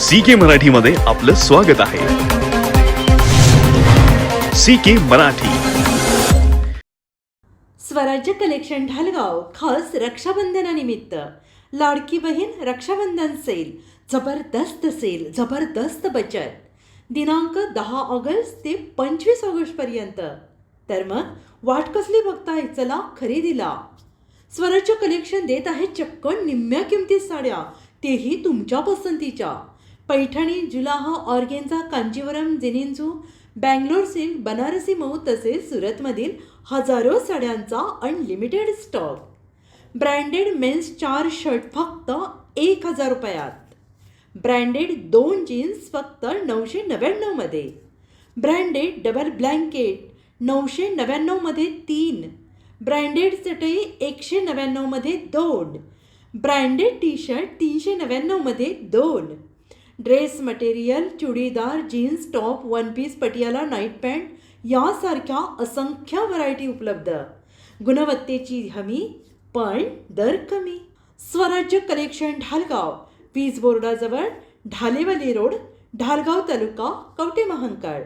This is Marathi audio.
सी के मराठीमध्ये आपलं स्वागत आहे. C K Marathi. Swarajya collection Dhalgaon खास रक्षाबंधनानिमित्त. लाडकी बहीण रक्षाबंधन सेल जबरदस्त सेल जबरदस्त बचत. दिनांक दहा ऑगस्ट ते पंचवीस ऑगस्टपर्यंत तर मग वाट कसली बघताय? चला खरेदीला. स्वराज्य कलेक्शन देत आहे चक्क निम्म्या किमतीत साड्या. तेही तुमच्या पसंतीच्या. पैठणी जुलाहा ऑर्गेन्झा कांजीवरम जिनिंजू बँगलोर सिल्क बनारसी मऊ तसेच सुरतमधील हजारो साड्यांचा अनलिमिटेड स्टॉक ब्रँडेड मेन्स चार शर्ट फक्त एक हजार रुपयात. ब्रँडेड दोन जीन्स फक्त नऊशे नव्याण्णवमध्ये ब्रँडेड डबल ब्लँकेट नऊशे नव्याण्णवमध्ये तीन. ब्रँडेड चटई एकशे नव्याण्णवमध्ये दोन. ब्रँडेड टी शर्ट तीनशे नव्याण्णवमध्ये दोन. Dress material churidar jeans top one piece Patiala night pant यासारख्या असंख्य व्हरायटी उपलब्ध. गुणवत्तेची हमी पण दर कमी. स्वराज्य कलेक्शन ढालगाव वीज बोर्डाजवळ ढालेवाली रोड ढालगाव तालुका कवटे महांकाळ